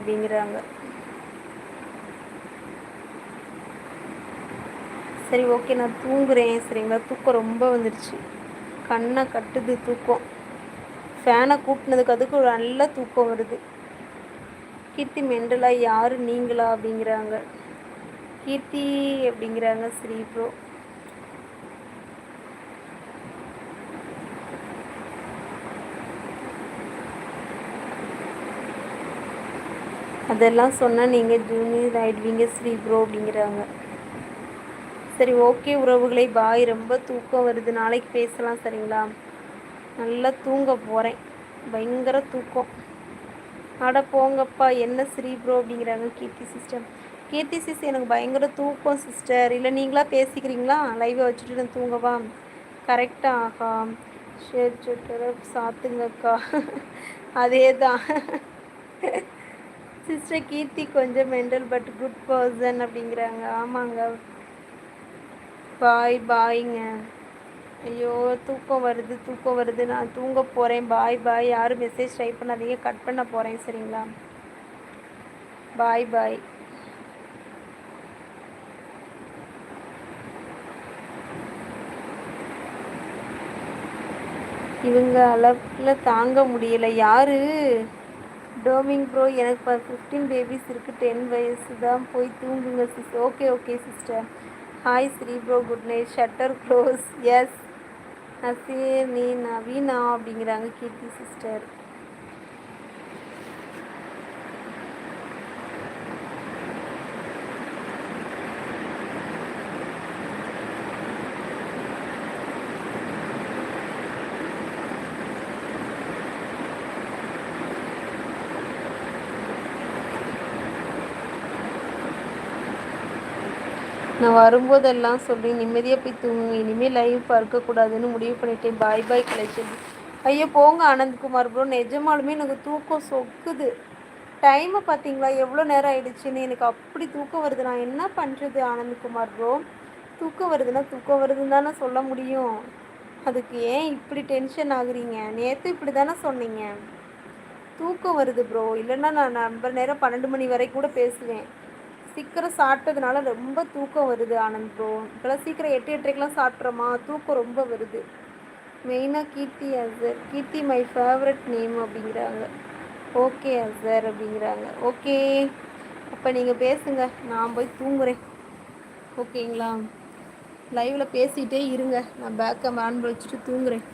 அப்படிங்கிறாங்க. சரி ஓகே நான் தூங்குறேன். சரிங்களா? தூக்கம் ரொம்ப வந்துடுச்சு கண்ணை கட்டுது தூக்கம். ஃபேனை கூட்டினதுக்கு அதுக்கு ஒரு நல்ல தூக்கம் வருது. கீர்த்தி மெண்டலா யார்? நீங்களா? அப்படிங்கிறாங்க. கீர்த்தி அப்படிங்கிறாங்க ஸ்ரீ ப்ரோ அதெல்லாம் சொன்னால் நீங்கள் ஜூனியர் ஆகிடுவீங்க ஸ்ரீ ப்ரோ அப்படிங்கிறாங்க. சரி ஓகே உறவுகளை பாய் ரொம்ப தூக்கம் வருது. நாளைக்கு பேசலாம் சரிங்களா? நல்லா தூங்க போகிறேன் பயங்கர தூக்கம். அட போங்கப்பா என்ன ஸ்ரீ ப்ரோ அப்படிங்கிறாங்க கீர்த்தி சிஸ்டம். கீர்த்தி சிஸ் எனக்கு பயங்கர தூக்கம் சிஸ்டர் இல்லை நீங்களா பேசிக்கிறீங்களா? லைவை வச்சுட்டு நான் தூங்கவா? கரெக்டாக ஆகா ஷேர் சுட்டரை சாத்துங்கக்கா. அதே தான் சிஸ்டர் கீர்த்தி கொஞ்சம் மென்டல் பட் குட் பர்சன் அப்படிங்கிறாங்க. ஆமாங்க. பாய் பாய்ங்க ஐயோ தூக்கம் வருது தூக்கம் வருது. நான் தூங்க போகிறேன் பாய் பாய் யாரும் மெசேஜ் டைப் பண்ணாதீங்க. கட் பண்ண போகிறேன் சரிங்களா? பாய் பாய் இவங்க அளவில் தாங்க முடியலை. யார்? டோமிங் ப்ரோ எனக்கு இப்போ ஃபிஃப்டீன் பேபிஸ் இருக்குது டென் வயசு தான் போய் தூங்குங்க sis okay okay sister hi Sri bro good night shutter close yes Naseer நீ நவீனா அப்படிங்கிறாங்க கீர்த்தி சிஸ்டர் நான் வரும்போதெல்லாம் சொல்லி நிம்மதியாக போய் தூங்கு இனிமேல் லைவ் பார்க்கக்கூடாதுன்னு முடிவு பண்ணிட்டேன். பாய் பாய் கலெக்ஷன் ஐயோ போங்க ஆனந்த்குமார் ப்ரோ நிஜமாலுமே எனக்கு தூக்கம் சொக்குது. டைமை பார்த்தீங்களா? எவ்வளோ நேரம் ஆயிடுச்சுன்னு எனக்கு அப்படி தூக்கம் வருது. நான் என்ன பண்ணுறது ஆனந்த்குமார் ப்ரோ தூக்கம் வருதுன்னா தூக்கம் வருதுன்னு தானே சொல்ல முடியும். அதுக்கு ஏன் இப்படி டென்ஷன் ஆகுறீங்க? நேற்று இப்படி தானே சொன்னீங்க. தூக்கம் வருது ப்ரோ இல்லைன்னா நான் நம்பர் நேரம் பன்னெண்டு மணி வரை கூட பேசுவேன். சீக்கிரம் சாப்பிட்டதுனால ரொம்ப தூக்கம் வருது ஆனந்த் ப்ரோ இப்போலாம் சீக்கிரம் எட்டு எட்டரைக்கெலாம் சாப்பிட்றோமா? தூக்கம் ரொம்ப வருது. மெயினாக Keerthi Asar. Keerthi my favourite name அப்படிங்கிறாங்க. ஓகே அசர் அப்படிங்கிறாங்க. ஓகே அப்போ நீங்கள் பேசுங்க. நான் போய் தூங்குறேன். ஓகேங்களா லைவில் பேசிகிட்டே இருங்க. நான் பேக்கை ஆன் வச்சுட்டு தூங்குறேன்.